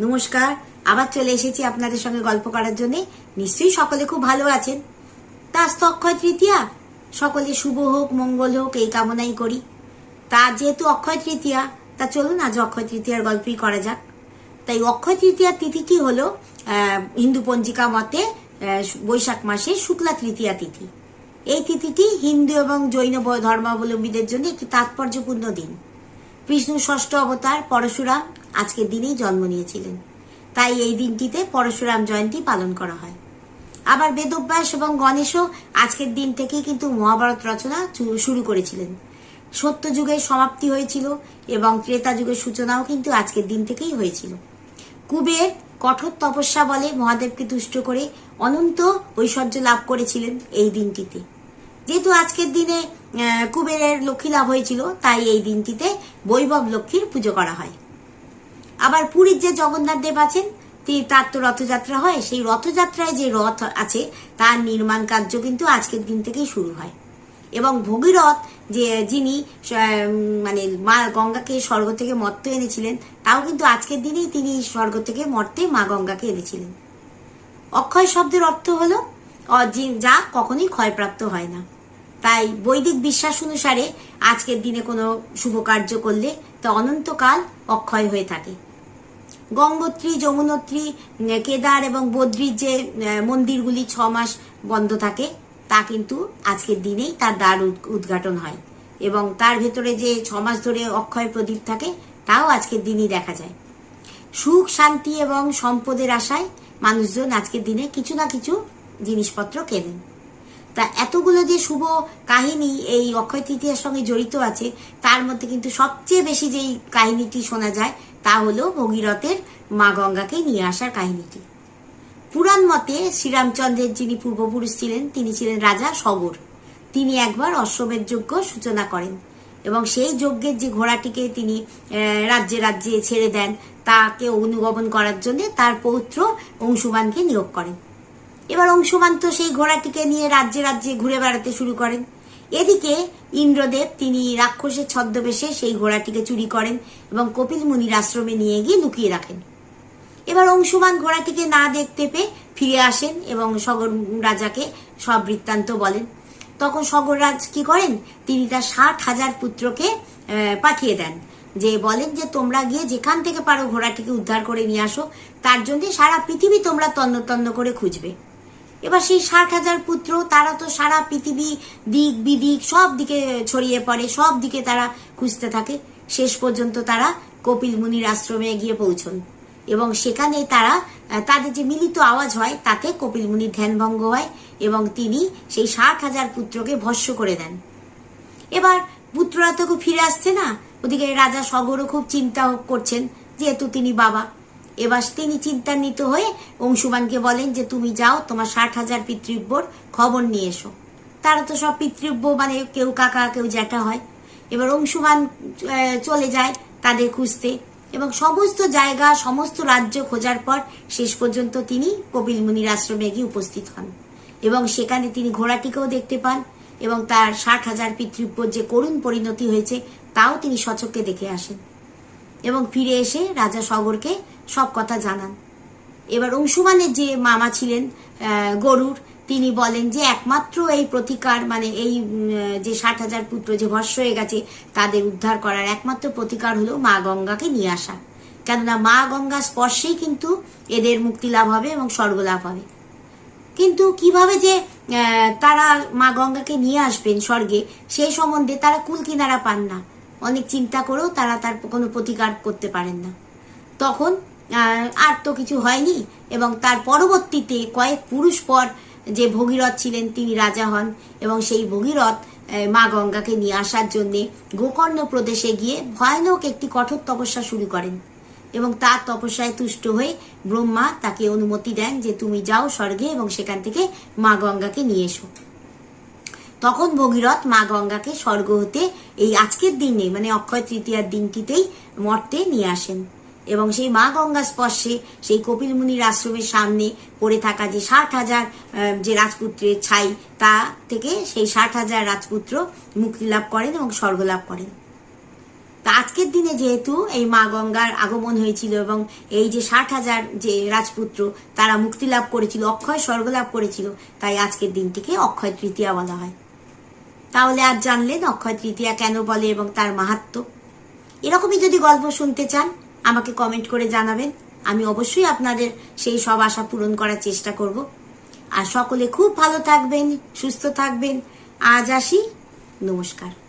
নমস্কার আবার চলে এসেছি আপনাদের সঙ্গে গল্প করার জন্য। নিশ্চয়ই সকলে খুব ভালো আছেন। তা অক্ষয় তৃতীয়া সকলে শুভ হোক মঙ্গল হোক এই কামনাই করি। তা যেহেতু অক্ষয় তৃতীয়া তা চলুন আজ অক্ষয় তৃতীয়ার গল্পই করা যাক। তাই অক্ষয় তৃতীয়ার তিথিটি হলো? আহ, হিন্দু পঞ্জিকা মতে বৈশাখ মাসে শুক্লা তৃতীয়া তিথি। এই তিথিটি হিন্দু এবং জৈন ধর্মাবলম্বীদের জন্য একটি তাৎপর্যপূর্ণ দিন। বিষ্ণু ষষ্ঠ অবতার পরশুরাম আজকের দিনেই জন্ম নিয়েছিলেন। তাই এই দিনটিতে পরশুরাম জয়ন্তী পালন করা হয়। আবার বেদব্যাস এবং গণেশও আজকের দিন থেকেই কিন্তু মহাভারত রচনা শুরু করেছিলেন। সত্য যুগের সমাপ্তি হয়েছিল এবং ক্রেতা যুগের সূচনাও কিন্তু আজকের দিন থেকেই হয়েছিল। কুবের কঠোর তপস্যা বলে মহাদেবকে তুষ্ট করে অনন্ত ঐশ্বর্য লাভ করেছিলেন এই দিনটিতে। যেহেতু আজকের দিনে কুবেরের লক্ষ্মী লাভ হয়েছিল, তাই এই দিনটিতে বৈভব লক্ষ্মীর পুজো করা হয়। আবার পুরীর যে জগন্নাথ দেব আছেন তার তো রথযাত্রা হয়, সেই রথযাত্রায় যে রথ আছে, তার নির্মাণ কার্য কিন্তু আজকের দিন থেকেই শুরু হয়। এবং ভগীরথ যে, যিনি মানে মা গঙ্গাকে স্বর্গ থেকে মর্ত এনেছিলেন, তাও কিন্তু আজকের দিনেই তিনি স্বর্গ থেকে মর্তে মা গঙ্গাকে এনেছিলেন। অক্ষয় শব্দের অর্থ হলো যে- কখনোই ক্ষয়প্রাপ্ত হয় না। তাই বৈদিক বিশ্বাস অনুসারে আজকের দিনে কোনো শুভ কার্য করলে তা অনন্তকাল অক্ষয় হয়ে থাকে। গঙ্গোত্রী, যমুনোত্রী কেদার এবং বদ্রীর যে মন্দিরগুলি ছ মাস বন্ধ থাকে, তা কিন্তু আজকের দিনেই তার দ্বার উদ- উদ্ঘাটন হয় এবং তার ভেতরে যে ছ মাস ধরে অক্ষয় প্রদীপ থাকে, তাও আজকের দিনই দেখা যায়। সুখ, শান্তি এবং সম্পদের আশায় মানুষজন আজকের দিনে কিছু না কিছু জিনিসপত্র কেনেন। তা এতগুলো যে শুভ কাহিনী এই অক্ষয় তৃতীয়ার সঙ্গে জড়িত আছে, তার মধ্যে কিন্তু সবচেয়ে বেশি যেই কাহিনীটি শোনা যায়, তা হলো ভগীরথের মা গঙ্গাকে নিয়ে আসার কাহিনীটি। পুরাণ মতে শ্রীরামচন্দ্রের যিনি পূর্বপুরুষ ছিলেন, তিনি ছিলেন রাজা সগর তিনি একবার অশ্বমেধ যজ্ঞ সূচনা করেন এবং সেই যজ্ঞের যে ঘোড়াটিকে তিনি রাজ্যে রাজ্যে ছেড়ে দেন, তাকে অনুগমন করার জন্য তার পৌত্র অংশুমানকে নিয়োগ করেন। এবার অংশুমান তো সেই ঘোড়াটিকে নিয়ে রাজ্যে রাজ্যে ঘুরে বেড়াতে শুরু করেন। এদিকে ইন্দ্রদেব, তিনি রাক্ষসের ছদ্মবেশে সেই ঘোড়াটিকে চুরি করেন এবং কপিল মুনির আশ্রমে নিয়ে গিয়ে লুকিয়ে রাখেন। এবার অংশুমান ঘোড়াটিকে না দেখতে পেয়ে ফিরে আসেন এবং সগর রাজাকে সব বৃত্তান্ত বলেন। তখন সগররাজ কি করেন? তিনি তার ষাট হাজার পুত্রকে পাঠিয়ে দেন। যে বলেন যে, তোমরা গিয়ে যেখান থেকে পারো ঘোড়াটিকে উদ্ধার করে নিয়ে আসো, তার জন্য সারা পৃথিবী তোমরা তন্ন তন্ন করে খুঁজবে। এবার সেই ষাট হাজার পুত্র, তারা তো সারা পৃথিবী দিক বিদিক সব দিকে ছড়িয়ে পড়ে, সব দিকে তারা খুঁজতে থাকে। শেষ পর্যন্ত তারা কপিল মুনির আশ্রমে গিয়ে পৌঁছন। এবং সেখানে তারা তাদের যে মিলিত আওয়াজ হয়, তাতে কপিল মুনির ধ্যানভঙ্গ হয় এবং তিনি সেই ষাট হাজার পুত্রকে ভস্য করে দেন। এবার পুত্ররা তো ফিরে আসছে না, ওদিকে রাজা সগরও খুব চিন্তা করছেন, যেহেতু তিনি বাবা। এবার তিনি চিন্তান্বিত হয়ে অংশুমানকে বলেন যে তুমি যাও, তোমার ষাট হাজার পিতৃব্যর খবর নিয়ে এসো। তারা তো সব পিতৃব্য মানে কেউ কাকা, কেউ জ্যাঠা হয়। এবার অংশুমান চলে যায় তাদের খুঁজতে এবং সমস্ত জায়গা, সমস্ত রাজ্য খোঁজার পর শেষ পর্যন্ত তিনি কপিল মুনির আশ্রমে গিয়ে উপস্থিত হন এবং সেখানে তিনি ঘোড়াটিকেও দেখতে পান এবং তার ষাট হাজার পিতৃব্যর যে করুণ পরিণতি হয়েছে, তাও তিনি সচক্ষে দেখে আসেন এবং ফিরে এসে রাজা সগরকে সব কথা জানান। এবার অংশুমানের যে মামা ছিলেন গরুর, তিনি বলেন যে একমাত্র এই প্রতিকার মানে এই যে ষাট হাজার পুত্র যে ভস্য হয়ে গেছে, তাদের উদ্ধার করার একমাত্র প্রতিকার হলো মা গঙ্গাকে নিয়ে আসা। কেননা মা গঙ্গা স্পর্শেই কিন্তু এদের মুক্তি লাভ হবে এবং স্বর্গ লাভ হবে। কিন্তু কীভাবে যে তারা মা গঙ্গাকে নিয়ে আসবেন স্বর্গে সেই সম্বন্ধে তারা কুল কিনারা পান না। অনেক চিন্তা করেও তারা তার কোনো প্রতিকার করতে পারেন না। তখন আর তো কিছু হয়নি। এবং তার পরবর্তীতে কয়েক পুরুষ পর যে ভগীরথ ছিলেন, তিনি রাজা হন এবং সেই ভগীরথ মা গঙ্গাকে নিয়ে আসার জন্যে গোকর্ণ প্রদেশে গিয়ে ভয়ানক একটি কঠোর তপস্যা শুরু করেন এবং তার তপস্যায় তুষ্ট হয়ে ব্রহ্মা তাকে অনুমতি দেন যে তুমি যাও স্বর্গে এবং সেখান থেকে মা গঙ্গাকে নিয়ে এসো। তখন ভগীরথ মা গঙ্গাকে স্বর্গ হতে এই আজকের দিনে মানে অক্ষয় তৃতীয়ার দিনটিতেই মর্তে নিয়ে আসেন। এবং সেই মা গঙ্গা স্পর্শে সেই কপিল মুনির আশ্রমের সামনে পড়ে থাকা যে ষাট হাজার যে রাজপুত্রের ছাই, তা থেকে সেই ষাট হাজার রাজপুত্র মুক্তি লাভ করেন এবং স্বর্গ লাভ করেন। তা আজকের দিনে যেহেতু এই মা গঙ্গার আগমন হয়েছিল এবং এই যে ষাট হাজার যে রাজপুত্র, তারা মুক্তি লাভ করেছিল, অক্ষয় স্বর্গ লাভ করেছিল, তাই আজকের দিনটিকে অক্ষয় তৃতীয়া বলা হয়। তাহলে আজ জানলেন অক্ষয় তৃতীয়া কেন বলে এবং তার মাহাত্ম্য। এরকমই যদি গল্প শুনতে চান আমাকে কমেন্ট করে জানাবেন। আমি অবশ্যই আপনাদের সেই সব আশা পূরণ করার চেষ্টা করব। আর সকলে খুব ভালো থাকবেন, সুস্থ থাকবেন। আজ আসি। নমস্কার।